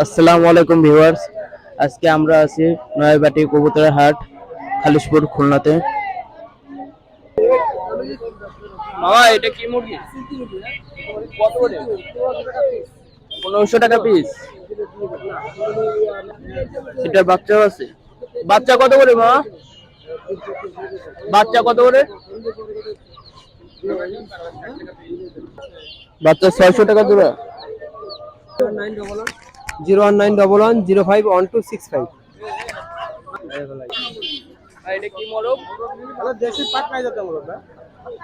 আসসালামু আলাইকুম ভিউয়ার্স। আজকে আমরা আছি নয়াবাটি কবুতরের হাট, খালিশপুর, খুলনাতে। মামা, এটা কি মুরগি? কত করে? পনেরোশো টাকা পিস এটা বাচ্চাও আছে। বাচ্চা কত করে, মামা? বাচ্চা কত করে? বাচ্চা ছয়শো টাকা জোড়া। Zero one nine double one zero five one two six five. আর এটা কি মরক দেশি পাট নাই যাতে আমার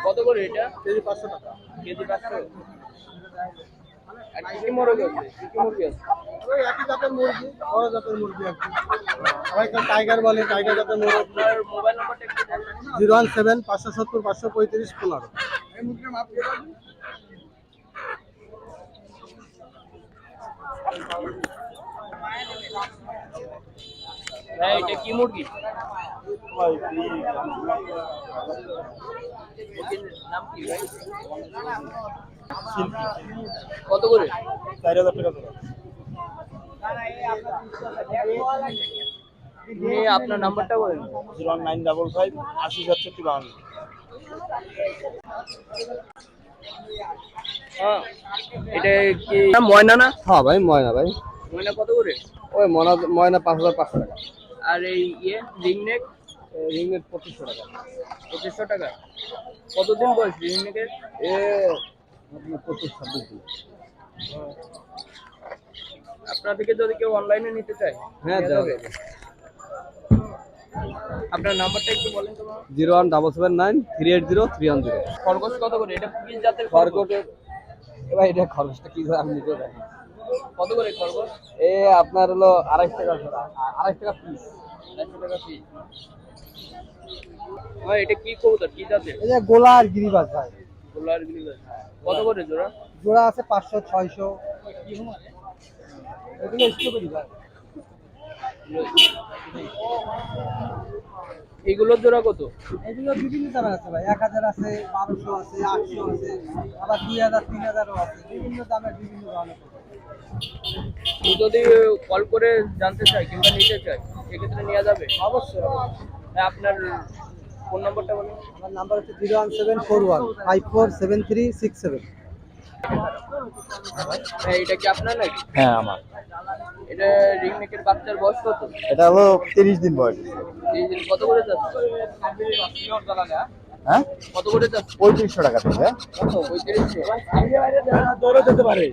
কত করে এটা? কেজি পাঁচশো টাকা। কেজি পাঁচশো? কি কি আছে? কি কি মুরগি আছে? ওই একই জাতের মুরগি বড় জাতের মুরগি টাইগার বলে টাইগার জাতের মুরগি। মোবাইল নাম্বারটা জিরো ওয়ান সেভেন পাঁচশো সত্তর পাঁচশো পঁয়ত্রিশ পনেরো। হ্যাঁ এটা কি মুরগি? কত করে? চার হাজার টাকা আপনার নাম্বারটা বলেন। জিরো নাইন ডাবল ফাইভ আশি সাতষট্টি বাহান্ন। এটা কি? ময়না না? হ্যাঁ ভাই ময়না ভাই। ময়না কত করে? ওই ময়না ময়না পাঁচ হাজার পাঁচশো টাকা। আর এই ইয়ে পঁচিশশো টাকা। পঁচিশশো টাকা। কতদিন বয়স এ আপনার পঁচিশ ছাব্বিশ দিন। আপনার থেকে যদি কেউ অনলাইনে নিতে চায় হ্যাঁ যাবে। আপনার নাম্বারটা একটু বলেন তো zero one double seven nine three eight zero three one zero. খরগোশ কত করে? এটা কি জাতের খরগোশ? এবার এটা খরগোশটা কি করে আমি নিজেও জানি কত করে খরগোশ? এ আপনার হলো আড়াইশ টাকা আড়াইশ টাকা পিস চারশো টাকা পিস ভাই এটা কি কবুতর? কি জাতের? যে গোলা আর গিরিবাজ ভাই। গিরিবাজ। কত করে জোড়া? জোড়া আছে পাঁচশো ছয়শো। এগুলো স্ট্রবেরি ভাই। এইগুলোর জোড়া কত? এগুলো বিভিন্ন দামের আছে ভাই। এক হাজার আছে বারোশো আছে আটশো আছে আবার দুই হাজার তিন হাজারও আছে। বিভিন্ন দামের বিভিন্ন ধরনের যদি কল করে জানতে চায় কিংবা নিতে চায় সেক্ষেত্রে নেওয়া যাবে? অবশ্যই হ্যাঁ, আপনার ফোন নম্বরটা বলুন। আমার নাম্বার হচ্ছে zero one seven four one five four seven three six seven এটা কি আপনার নাকি? হ্যাঁ আমার। এটা বাচ্চার বয়স কত? এটা হলো তিরিশ দিন বয়স। এই যে কত করে যাচ্ছে? হ্যাঁ? কত করে যাচ্ছে? টাকা থেকে। পঁয়ত্রিশশো। দৌড়ে যেতে পারে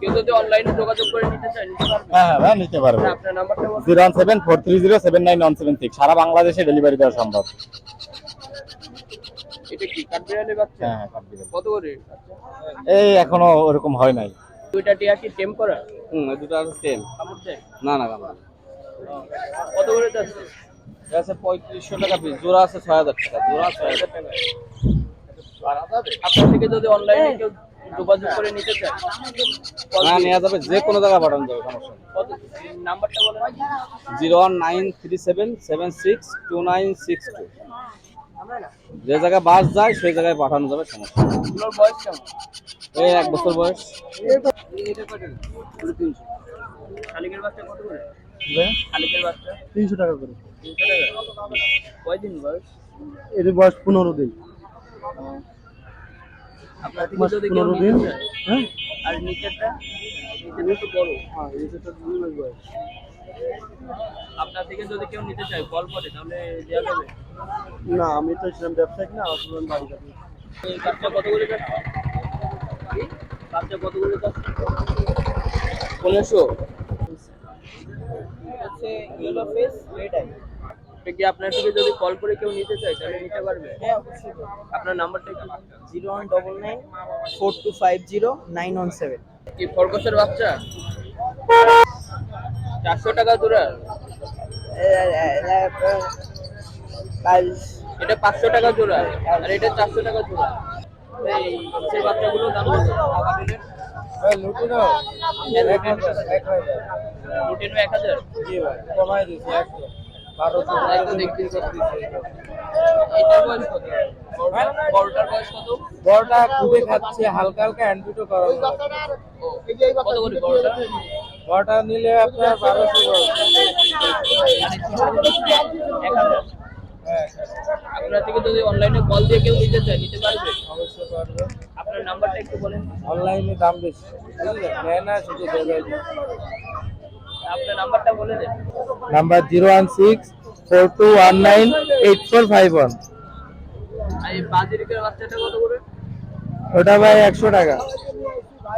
কেউ যদি অনলাইনে যোগাযোগ করে নিতে চায় নিতে পারবে? হ্যাঁ হ্যাঁ নিতে হ্যাঁ, আপনার নাম্বারটা সারা বাংলাদেশে ডেলিভারি দেওয়া সম্ভব। এটা কি কাঠবিড়ালি বাচ্চা? হ্যাঁ হ্যাঁ কত করে? এই এখনও ওরকম হয় নাই। দুইটা টিয়া কি টেম করা? হুম দুটো আছে কামড় না না কামড় কত করে যাচ্ছে পঁয়ত্রিশশো টাকা পিস জোড়া আছে ছয় হাজার টাকা জোড়া ছয় হাজার টাকা। আপনার থেকে যদি অনলাইনে কেউ যোগাযোগ করে নিতে চায় হ্যাঁ নেওয়া যাবে যে কোনো জায়গায় পাঠানো যাবে সমস্যা নাম্বারটা বলেন। Zero one nine three seven seven six two nine six two. যে জায়গায় বাস যায় সেই জায়গায় পাঠানো যাবে সমস্যা এই এক বছর বয়স। তিনশো টাকা করে। কয়দিন বয়স? এর বয়স পনেরো দিন। পনেরো দিন। হ্যাঁ? আর নিচেরটা? নিচেরটা বড়। হ্যাঁ দুই মাস বয়স। আপনার থেকে যদি কেউ নিতে চায় কল করে তাহলে দেওয়া যাবে? না আমি তো ছিলাম ব্যবসায়িক না আমার বাড়ি যাবে কত করে কত করে পনেরোশো। হচ্ছে ইয়েলো ফেস রেড আই এটা কি আপনার থেকে যদি কল করে কেউ নিতে চায় তাহলে নিতে পারবে? হ্যাঁ অবশ্যই। আপনার নাম্বারটা কি? Zero one double nine four two five zero nine one seven. কি খরগোশের বাচ্চা? চারশো টাকা জোড়া এটা পাঁচশো টাকা জোড়া আর এটা চারশো টাকা জোড়া এই সেই বাচ্চাগুলো দাম কত? আবাবিলের লুটেনো। এক হাজার কমাই দিচ্ছি একশো। বারো তাই এটার বয়স কত? বড়টা- বড়টার বয়স কত? বড়টা খুবই খাচ্ছে হালকা হালকা হ্যান্ড করা কত করে বড়টা? বড়টা নিলে আপনার বারোশো আপনার থেকে যদি অনলাইনে কল দিয়ে কেউ নিতে চায় নিতে পারবে? অবশ্যই পারবে। আপনার নাম্বারটা একটু বলেন। অনলাইনে দাম বেশি। নেয় না শুধু আপনার নাম্বারটা বলে দেন। Number zero one six four two one nine eight four five one. এই বাজিরিকের বাচ্চাটা কত করে? ওটা ভাই একশো টাকা।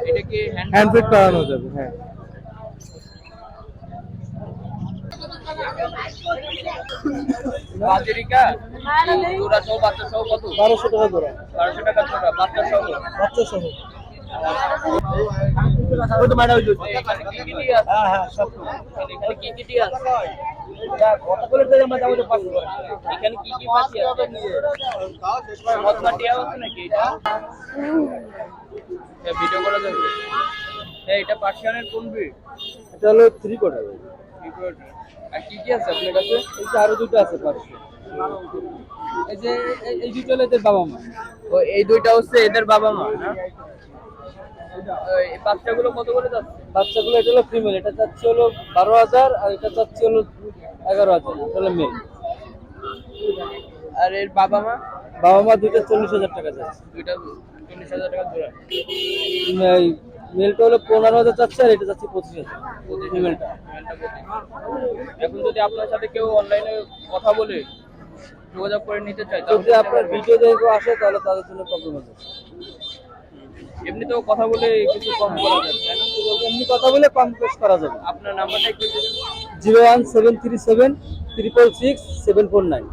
এটা কি হ্যান্ড হ্যান্ড ফিট করানো যাবে হ্যাঁ। বাজিরিকা? জোড়া সহ বাচ্চা সহ কত? বারোশো টাকা জোড়া। বারোশো টাকা জোড়া বাচ্চা সহ? বাচ্চা সহ। এখানে কি কি টিয়া আছে? হ্যাঁ হ্যাঁ সব। এখানে কি কি টিয়া আছে? এখানে কি কি পাখি আছে? মদনা টিয়া আছে নাকি এটা? ভিডিও করা যাবে এটা পার্সিয়ানের কোন ব্রিড এটা হলো থ্রি কোটার আর কি কি আছে আপনার কাছে? এই যে আরও দুটো আছে পার্সে এই যে এই- এই দুটো হলো এদের বাবা মা। ও এই দুইটা হচ্ছে এদের বাবা মা এই বাচ্চাগুলো কত করে যাচ্ছে? বাচ্চাগুলো এটা হলো ফিমেল এটা চাচ্ছে হলো বারো হাজার আর এটা চাচ্ছে হলো এগারো হাজার এটা হলো মেল আর এর বাবা মা? বাবা মা দুইটা চল্লিশ হাজার টাকা যাচ্ছে। দুইটা চল্লিশ হাজার টাকা জোড়া। মেলটা হলো পনেরো হাজার চাচ্ছে আর এটা চাচ্ছে পঁচিশ হাজার। ফিমেলটা এখন যদি আপনার সাথে কেউ অনলাইনে কথা বলে যোগাযোগ করে নিতে চায় যদি আপনার ভিডিও দেখে আসে তাহলে তাদের জন্য প্রবলেম হবে এমনিতেও কথা বলে কিছু কম করা যাবে এমনি কথা বলে কম পেশ করা যাবে। আপনার নাম্বারটা একটু zero one seven three seven triple six seven four nine